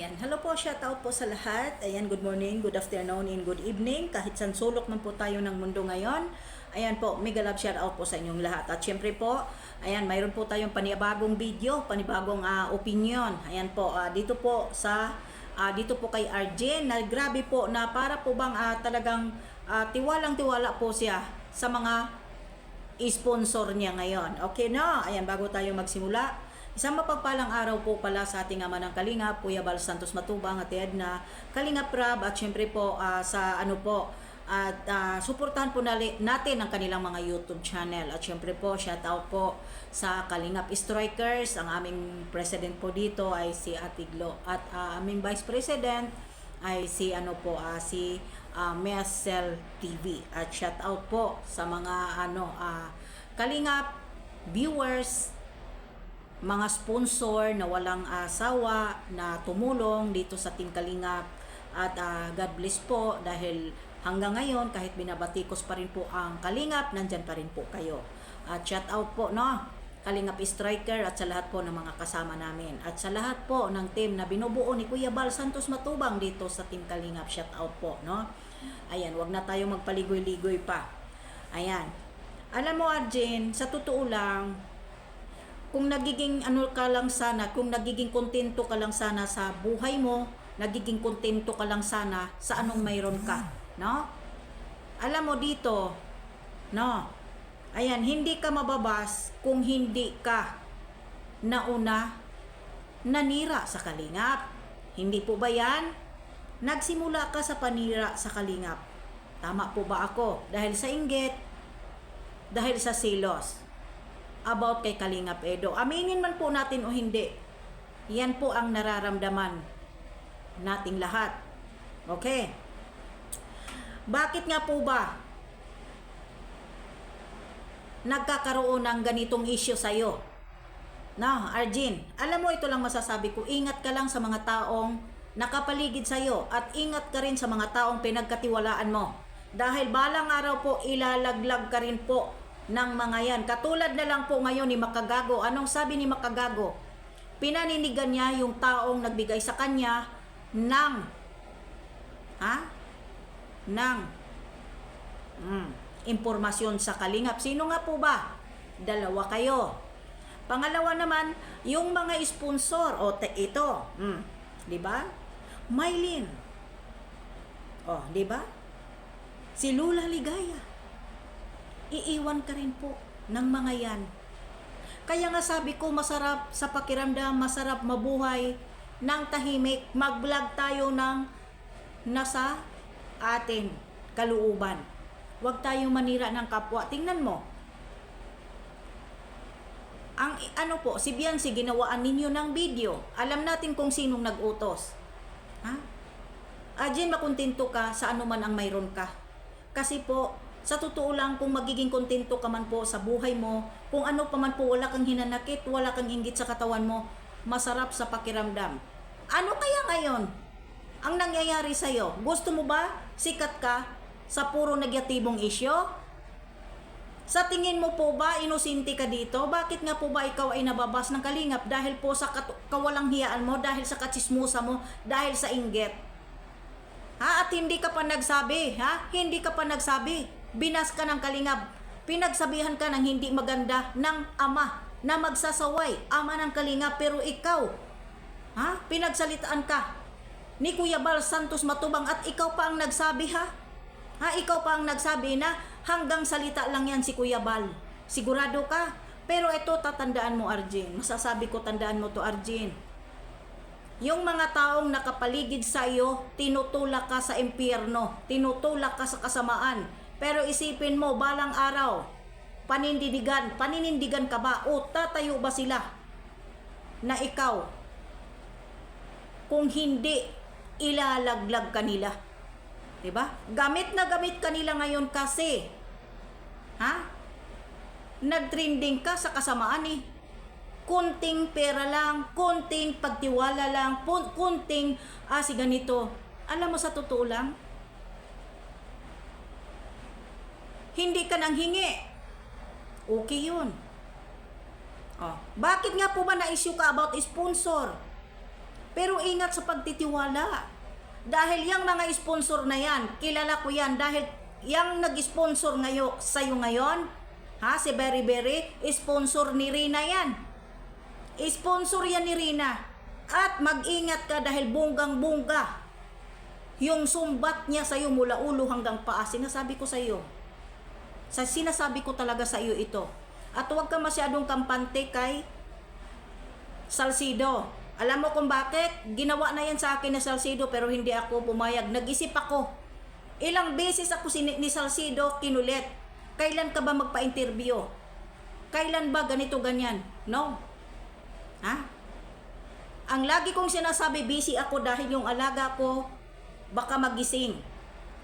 Ayan. Hello po, shout out po sa lahat. Ayan, good morning, good afternoon, and good evening. Kahit saan sulok man po tayo ng mundo ngayon. Ayan po, mega love shout out po sa inyong lahat. At syempre po, ayan, mayroon po tayong panibagong video, panibagong ah, opinion. Ayan po, ah, dito po sa ah, dito po kay Arjen na grabe po na para po bang ah, talagang ah, tiwalang-tiwala po siya sa mga sponsor niya ngayon. Okay na, ayan bago tayo magsimula. Isang mapagpalang araw po pala sa ating ama ng Kalingap, Kuya Bal Santos Matubang at na Kalingap Rab at syempre po ah, sa ano po at ah, suportahan po natin ang kanilang mga YouTube channel. At syempre po shout out po sa Kalingap Strikers. Ang aming president po dito ay si Ate Glo at ah, aming vice president ay si ano po ah, si uh, Mesel TV at shout out po sa mga ano ah, Kalingap viewers mga sponsor na walang asawa na tumulong dito sa Team Kalingap. At ah, God bless po dahil hanggang ngayon kahit binabatikos pa rin po ang Kalingap nandyan pa rin po kayo. At shout out po no Kalingap Striker at sa lahat po ng mga kasama namin. At sa lahat po ng team na binubuo ni Kuya Bal Santos Matubang dito sa Team Kalingap shout out po no. Ayan wag na tayo magpaligoy-ligoy pa. Ayan. Alam mo Arjen sa totoo lang kung nagiging ano ka lang sana, kung nagiging kontento ka lang sana sa buhay mo, nagiging kontento ka lang sana sa anong mayroon ka, no? Alam mo dito, no? Ayan, hindi ka mababas kung hindi ka nauna nanira sa kalingap. Hindi po ba yan? Nagsimula ka sa panira sa kalingap. Tama po ba ako? Dahil sa inggit, dahil sa silos about kay Kalingap Edo. Aminin man po natin o hindi, yan po ang nararamdaman nating lahat. Okay? Bakit nga po ba nagkakaroon ng ganitong issue sa'yo? No, Arjin, alam mo ito lang masasabi ko, ingat ka lang sa mga taong nakapaligid sa'yo at ingat ka rin sa mga taong pinagkatiwalaan mo. Dahil balang araw po, ilalaglag ka rin po ng mga yan. Katulad na lang po ngayon ni Makagago. Anong sabi ni Makagago? Pinaninigan niya yung taong nagbigay sa kanya ng ha? ng mm, impormasyon sa kalingap. Sino nga po ba? Dalawa kayo. Pangalawa naman, yung mga sponsor. O, te, ito. Mm, di ba? Mylin. O, di ba? Si Lula Ligaya iiwan ka rin po ng mga yan. Kaya nga sabi ko, masarap sa pakiramdam, masarap mabuhay ng tahimik. Mag-vlog tayo ng nasa atin kaluuban. Huwag tayong manira ng kapwa. Tingnan mo. Ang ano po, si Biancy, ginawaan ninyo ng video. Alam natin kung sinong nag-utos. Ha? Ajin, makontento ka sa anuman ang mayroon ka. Kasi po, sa totoo lang, kung magiging kontento ka man po sa buhay mo, kung ano pa man po, wala kang hinanakit, wala kang inggit sa katawan mo, masarap sa pakiramdam. Ano kaya ngayon ang nangyayari sa'yo? Gusto mo ba sikat ka sa puro negatibong isyo? Sa tingin mo po ba, inosente ka dito? Bakit nga po ba ikaw ay nababas ng kalingap dahil po sa kawalang hiyaan mo, dahil sa katsismusa mo, dahil sa inggit? Ha? At hindi ka pa nagsabi, ha? Hindi ka pa nagsabi. Binas ka ng kalingap. Pinagsabihan ka ng hindi maganda ng ama na magsasaway. Ama ng kalingap, pero ikaw, ha? Pinagsalitaan ka ni Kuya Bal Santos Matubang at ikaw pa ang nagsabi, ha? Ha? Ikaw pa ang nagsabi na hanggang salita lang yan si Kuya Bal. Sigurado ka? Pero ito, tatandaan mo, Arjin. Masasabi ko, tandaan mo to, Arjin. Yung mga taong nakapaligid sa iyo, tinutulak ka sa impyerno, tinutulak ka sa kasamaan. Pero isipin mo, balang araw, panindidigan, paninindigan ka ba o tatayo ba sila na ikaw kung hindi ilalaglag kanila? 'Di ba? Gamit na gamit kanila ngayon kasi ha? Nagtrending ka sa kasamaan eh kunting pera lang, kunting pagtiwala lang, kunting, ah, si ganito. Alam mo sa totoo lang, hindi ka nang hingi. Okay yun. Oh. Bakit nga po ba na-issue ka about sponsor? Pero ingat sa pagtitiwala. Dahil yung mga sponsor na yan, kilala ko yan dahil yung nag-sponsor ngayo, sa'yo ngayon, ha, si Berry Berry, sponsor ni Rina yan. Sponsor yan ni Rina. At mag-ingat ka dahil bunggang-bungga. Yung sumbat niya sa'yo mula ulo hanggang paa, sinasabi ko sa'yo. Sa sinasabi ko talaga sa iyo ito. At huwag ka masyadong kampante kay Salcido. Alam mo kung bakit? Ginawa na yan sa akin na Salcido pero hindi ako pumayag. Nag-isip ako. Ilang beses ako sin- ni Salcido kinulit. Kailan ka ba magpa-interview? Kailan ba ganito ganyan? No. Ha? Ang lagi kong sinasabi, busy ako dahil yung alaga ko baka magising.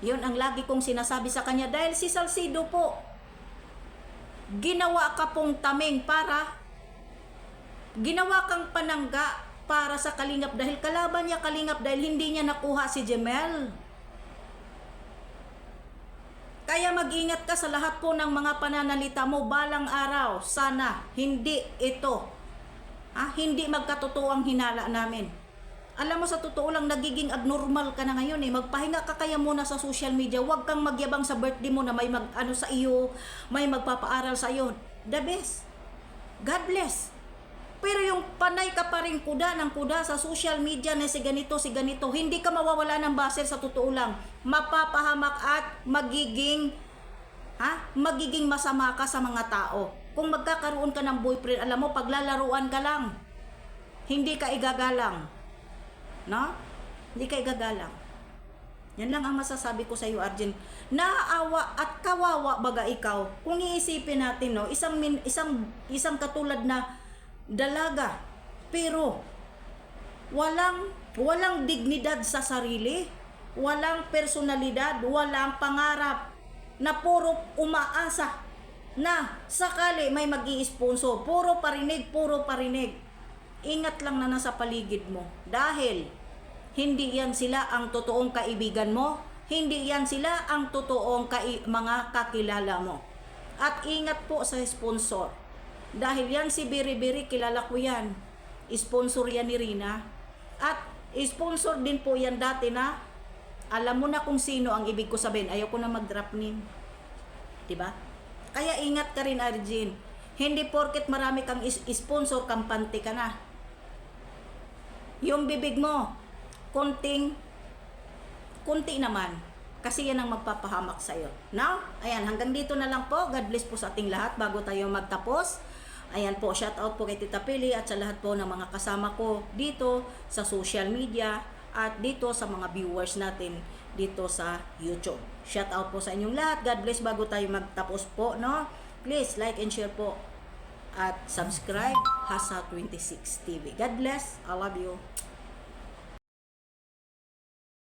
Yun ang lagi kong sinasabi sa kanya dahil si Salcido po ginawa ka pong taming para ginawa kang panangga para sa kalingap dahil kalaban niya kalingap dahil hindi niya nakuha si Jemel. Kaya mag-ingat ka sa lahat po ng mga pananalita mo balang araw. Sana hindi ito. Ah, hindi magkatotoo ang hinala namin. Alam mo sa totoo lang nagiging abnormal ka na ngayon eh. Magpahinga ka kaya muna sa social media. Huwag kang magyabang sa birthday mo na may mag ano sa iyo, may magpapaaral sa iyo. The best. God bless. Pero yung panay ka pa rin kuda ng kuda sa social media na si ganito, si ganito, hindi ka mawawala ng baser sa totoo lang. Mapapahamak at magiging ha? Magiging masama ka sa mga tao. Kung magkakaroon ka ng boyfriend, alam mo, paglalaruan ka lang. Hindi ka igagalang. No? Hindi ka igagalang. Yan lang ang masasabi ko sa iyo, Arjen. Naawa at kawawa baga ikaw. Kung iisipin natin, no, isang min, isang isang katulad na dalaga, pero walang walang dignidad sa sarili, walang personalidad, walang pangarap na puro umaasa na sakali may mag sponsor Puro parinig, puro parinig. Ingat lang na nasa paligid mo. Dahil hindi yan sila ang totoong kaibigan mo. Hindi yan sila ang totoong kai- mga kakilala mo. At ingat po sa sponsor. Dahil yan si Biri Biri, kilala ko yan. Sponsor yan ni Rina. At sponsor din po yan dati na alam mo na kung sino ang ibig ko sabihin. Ayaw ko na mag-drop name. Diba? Kaya ingat ka rin, Arjin. Hindi porket marami kang is- sponsor, kampante ka na. Yung bibig mo, kunting, kunti naman. Kasi yan ang magpapahamak sa'yo. Now, ayan, hanggang dito na lang po. God bless po sa ating lahat bago tayo magtapos. Ayan po, shout out po kay Tita Pili at sa lahat po ng mga kasama ko dito sa social media at dito sa mga viewers natin dito sa YouTube. Shout out po sa inyong lahat. God bless bago tayo magtapos po, no? Please like and share po at subscribe Hasa 26 TV. God bless. I love you.